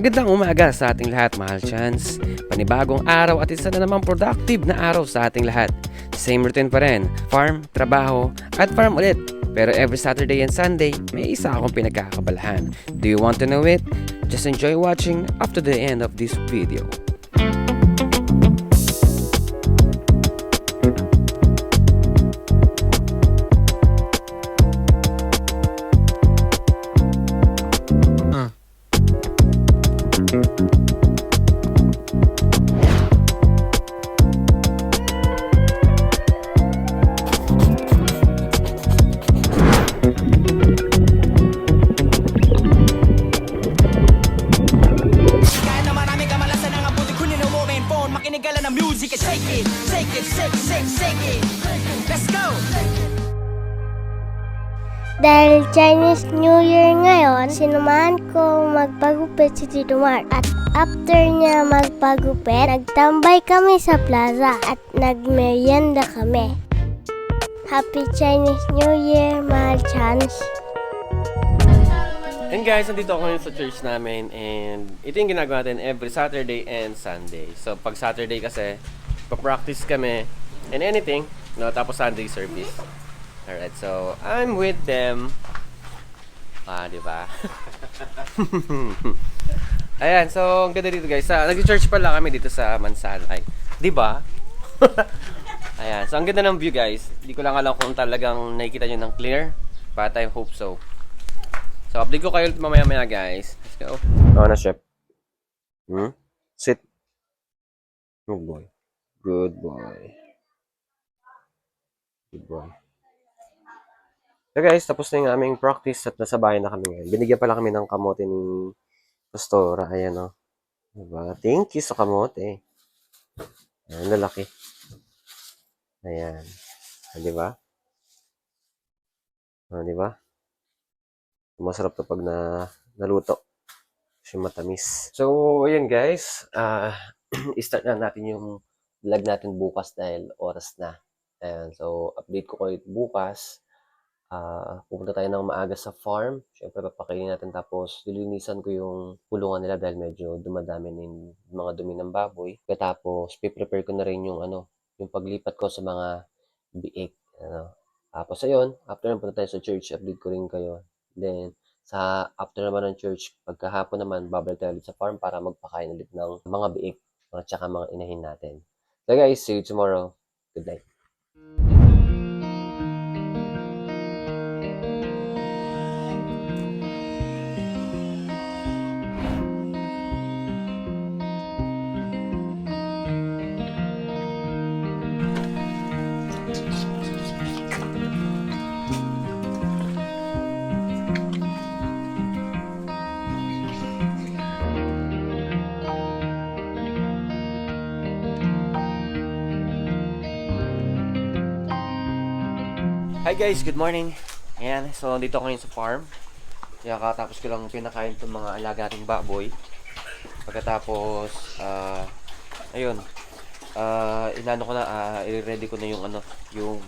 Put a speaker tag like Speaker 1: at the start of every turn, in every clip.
Speaker 1: Magandang umaga sa ating lahat, mahal chance. Panibagong araw at isa na namang productive na araw sa ating lahat. Same routine pa rin, farm, trabaho, at farm ulit. Pero every Saturday and Sunday, may isa akong pinagkakabalahan. Do you want to know it? Just enjoy watching up to the end of this video.
Speaker 2: It Shake it, shake, shake, shake it Let's go!
Speaker 3: Dahil Chinese New Year ngayon, sinumahan ko magpagupit si Tito Mark. At after niya magpagupit, nagtambay kami sa plaza at nagmerienda kami. Happy Chinese New Year, mahal chance.
Speaker 1: And guys, nandito ako ngayon sa church namin and ito yung ginagawa natin every Saturday and Sunday. So pag Saturday kasi, pa-practice kami and anything, no, tapos Sunday service. Alright, so I'm with them. Ah, di ba? Ayan, so ang ganda dito guys. Sa, nag-church pala kami dito sa Mansalay. Di ba? Ayan, so ang ganda ng view guys. Hindi ko lang alam kung talagang nakikita nyo ng clear. But I hope so. So, update ko kayo ulit mamaya-maya, guys. Let's go. Oo na, chef. Hmm? Sit. Good boy. Good boy. Good boy. So, guys, tapos na yung aming practice at nasa bahay na kami ngayon. Binigyan pala kami ng kamote ni Pastora. Ayan, o. Diba? Thank you sa kamote. Ayan, lalaki. Ayan. Ah, diba? Ah, diba? Masarap to pag na naluto. Kasi matamis. So, ayun guys. ah i-start na natin yung vlog natin bukas dahil oras na. Ayan. So, update ko kayo bukas. Ah, pupunta tayo ng maaga sa farm. Siyempre, papakainin natin tapos lilinisan ko yung kulungan nila dahil medyo dumadami na yung mga dumi ng baboy. Tapos, piprepare ko na rin yung ano, yung paglipat ko sa mga biik. Ano. Tapos, ayun, after na punta tayo sa church, update ko rin kayo. Then, sa after naman ng church, pagkahapon naman, babalik tayo ulit sa farm para magpakain ulit ng mga biik at saka mga inahin natin. So guys, see you tomorrow. Good night. Hi guys, good morning. Ayan, so dito ako ngayon sa farm. Kaya katapos ko lang pinakain itong mga alaga nating baboy. Pagkatapos, ah, ayun, ah, inano ko na, ah, i-ready ko na yung ano, yung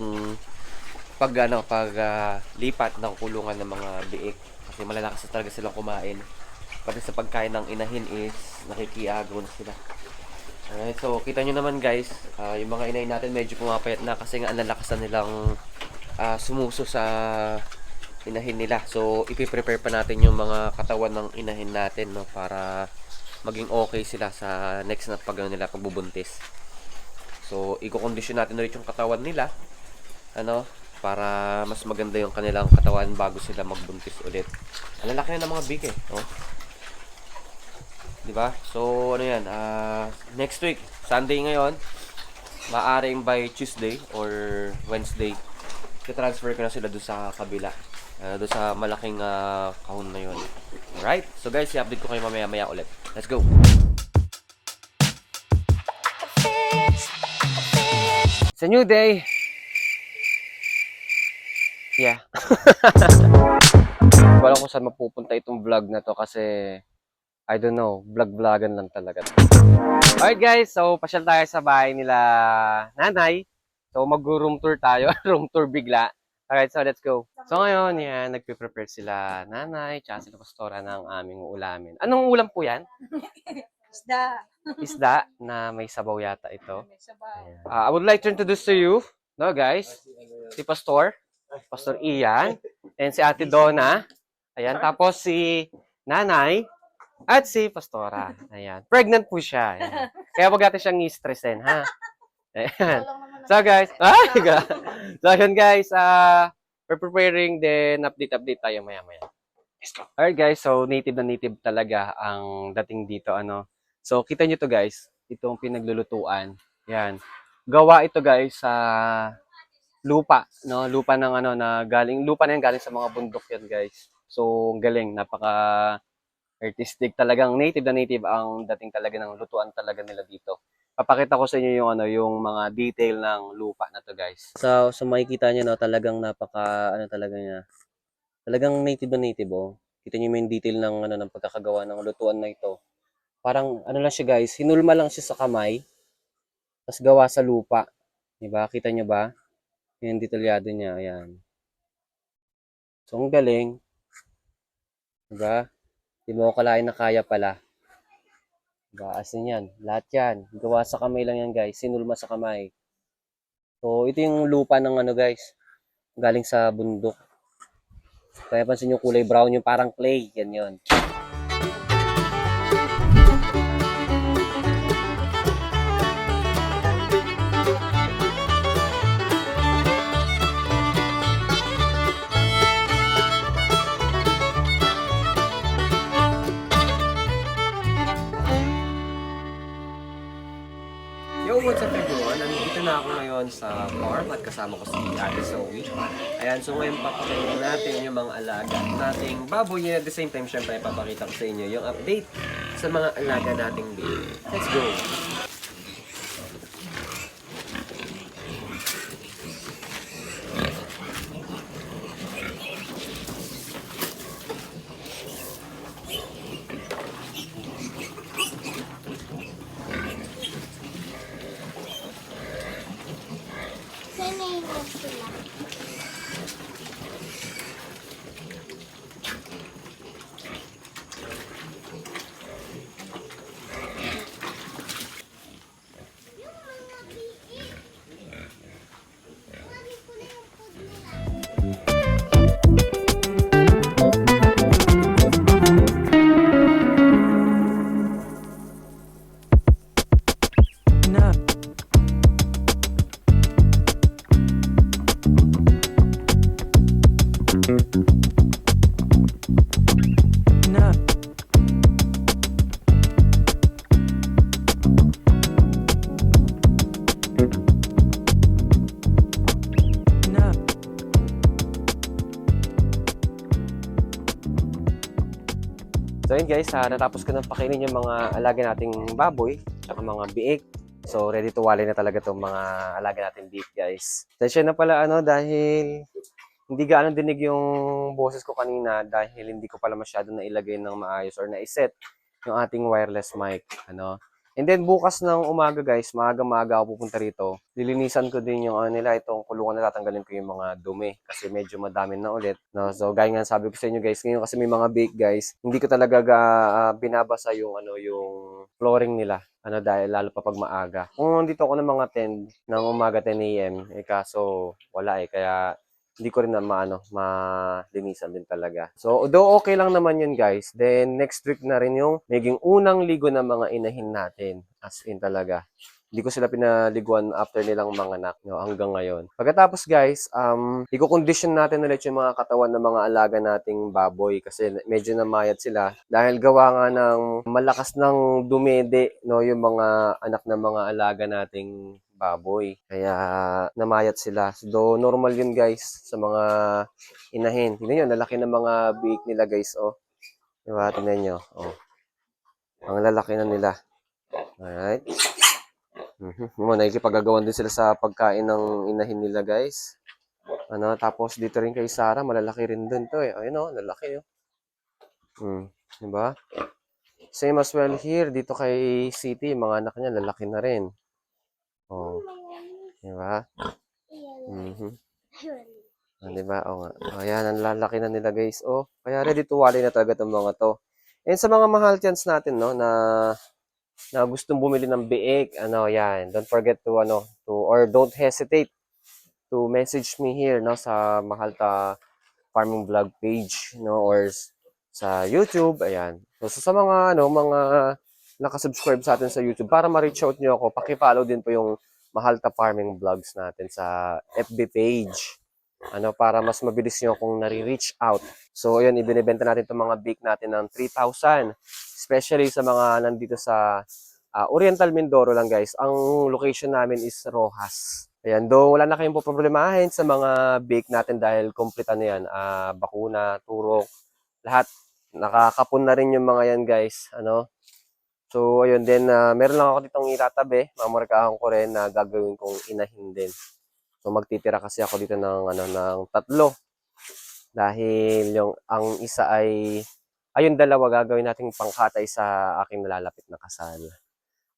Speaker 1: pag ano, pag ah, lipat ng kulungan ng mga biik. Kasi malalakas na talaga silang kumain. Pati sa pagkain ng inahin is nakikiagaw na sila. Alright, so kita nyo naman guys, ah, yung mga inahin natin medyo pumapayat na kasi nga ang na nilang ah, sumuso sa inahin nila. So, ipiprepare pa natin yung mga katawan ng inahin natin no, para maging okay sila sa next na pag nila pagbubuntis. So, i-condition natin ulit yung katawan nila ano, para mas maganda yung kanilang katawan bago sila magbuntis ulit. Ang lalaki na ng mga big eh, no? 'Di ba? So, ano 'yan? ah next week, Sunday ngayon, maaring by Tuesday or Wednesday, transfer ko na sila doon sa kabila. Uh, doon sa malaking ah, kahon na yun. Alright? So guys, i-update ko kayo mamaya-maya ulit. Let's go! It's a new day! Yeah. Wala kung saan mapupunta itong vlog na to kasi I don't know, vlog-vlogan lang talaga. Alright guys, so pasyal tayo sa bahay nila nanay. So mag-room tour tayo, room tour bigla. Alright, so let's go. So ngayon, yan, nagpe-prepare sila nanay, tsaka sila pastora ng aming ulamin. Anong ulam po yan?
Speaker 4: Isda.
Speaker 1: Isda na may sabaw yata ito.
Speaker 4: May sabaw.
Speaker 1: Uh, I would like to introduce to you, no guys, si Pastor, Pastor Ian, and si Ate Donna. Ayan, tapos si Nanay, at si Pastora. Ayan. Pregnant po siya. Ayan. Kaya wag natin siyang i-stressin, ha? Ayan. So guys, ay, ga- so yun guys, uh, we're preparing then update update tayo maya maya. Let's go. Alright guys, so native na native talaga ang dating dito ano. So kita nyo to guys, itong pinaglulutuan. Yan. Gawa ito guys sa lupa, no? Lupa ng ano na galing, lupa na yan galing sa mga bundok yan guys. So ang galing, napaka artistic talagang native na native ang dating talaga ng lutuan talaga nila dito papakita ko sa inyo yung ano yung mga detail ng lupa na to guys. So so makikita niyo no talagang napaka ano talaga niya. Talagang native na native oh. Kita niyo yung detail ng ano ng pagkakagawa ng lutuan na ito. Parang ano lang siya guys, hinulma lang siya sa kamay. Tapos gawa sa lupa. 'Di ba? Kita niyo ba? Yung detalyado niya, ayan. So ang galing. 'Di ba? Di mo akalain na kaya pala. Diba? As in yan. Lahat yan. Gawa sa kamay lang yan, guys. Sinulma sa kamay. So, ito yung lupa ng ano, guys. Galing sa bundok. Kaya pansin yung kulay brown, yung parang clay. Yan yun. What's up everyone? Nandito na ako ngayon sa farm at kasama ko si Ate Zoe. Ayan, so ngayon papakita natin yung mga alaga nating baboy and at the same time, syempre, papakita ko sa inyo yung update sa mga alaga nating baby. Let's go! So yun guys, ah, natapos ko na pakainin yung mga alaga nating baboy, tsaka mga biik. So ready to wali na talaga tong mga alaga nating beef guys. Sensya na pala ano dahil hindi gaano dinig yung boses ko kanina dahil hindi ko pala masyado na ilagay ng maayos or na-set yung ating wireless mic. Ano? And then bukas ng umaga guys, maaga-maaga ako pupunta rito. Lilinisan ko din yung ano nila, itong kulungan na tatanggalin ko yung mga dumi kasi medyo madami na ulit. No? So gaya nga sabi ko sa inyo guys, ngayon kasi may mga bake guys, hindi ko talaga ga- ah, binabasa yung ano yung flooring nila. Ano dahil lalo pa pag maaga. Kung nandito ako ng mga 10 ng umaga 10 AM, eh kaso wala eh kaya hindi ko rin na maano, malinisan din talaga. So, although okay lang naman yun guys, then next week na rin yung maging unang ligo ng mga inahin natin. As in talaga. Hindi ko sila pinaliguan after nilang mga anak no, hanggang ngayon. Pagkatapos guys, um, i-condition natin ulit yung mga katawan ng mga alaga nating baboy kasi medyo namayat sila dahil gawa nga ng malakas ng dumede no, yung mga anak ng mga alaga nating baboy. Kaya namayat sila. So, normal yun guys sa mga inahin. Tingnan nyo, lalaki ng mga biik nila guys. Oh. Diba? Tingnan nyo. Oh. Ang lalaki na nila. Alright. Mhm. Mo nakikipagagawan din sila sa pagkain ng inahin nila, guys. Ano, tapos dito rin kay Sarah, malalaki rin din 'to eh. Ayun oh, lalaki oh. Hmm, 'di ba? Same as well here dito kay City, mga anak niya lalaki na rin. Oh, 'di ba? Mhm. Ah, di ba? O nga. Ayan, ang lalaki na nila guys. Oh, kaya ready to wali na talaga itong mga to. And sa mga mahal chance natin, no, na na gustong bumili ng biik, ano, yan. Don't forget to, ano, to, or don't hesitate to message me here, no, sa Mahalta Farming Vlog page, no, or sa YouTube, ayan. So, so, sa mga, ano, mga nakasubscribe sa atin sa YouTube, para ma-reach out nyo ako, paki-follow din po yung Mahalta Farming Vlogs natin sa FB page. Ano, para mas mabilis nyo akong nare-reach out. So, ayun, ibinibenta natin itong mga bake natin ng 3,000. Especially sa mga nandito sa ah, Oriental Mindoro lang, guys. Ang location namin is Rojas. Ayan, though wala na kayong problemahin sa mga bake natin dahil complete na yan. Ah, bakuna, turok, lahat. Nakakapon na rin yung mga yan, guys. Ano? So, ayun din, ah, meron lang ako ditong itatabi. Mamarkahan ko rin na gagawin kong inahin din. So magtitira kasi ako dito ng ano ng tatlo. Dahil yung ang isa ay ayun dalawa gagawin nating pangkatay sa aking nalalapit na kasal.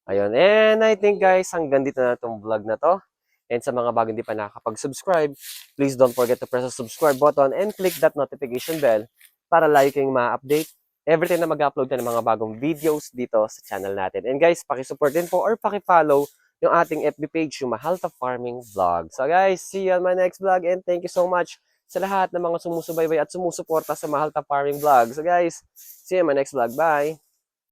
Speaker 1: Ayun. And I think guys, hanggang dito na itong vlog na to. And sa mga bago hindi pa nakakapag-subscribe, please don't forget to press the subscribe button and click that notification bell para lagi kayong ma-update every na mag-upload na ng mga bagong videos dito sa channel natin. And guys, pakisupport din po or pakifollow yung ating FB page, yung Mahalta Farming Vlog. So guys, see you on my next vlog and thank you so much sa lahat ng mga sumusubaybay at sumusuporta sa Mahalta Farming Vlog. So guys, see you on my next vlog. Bye!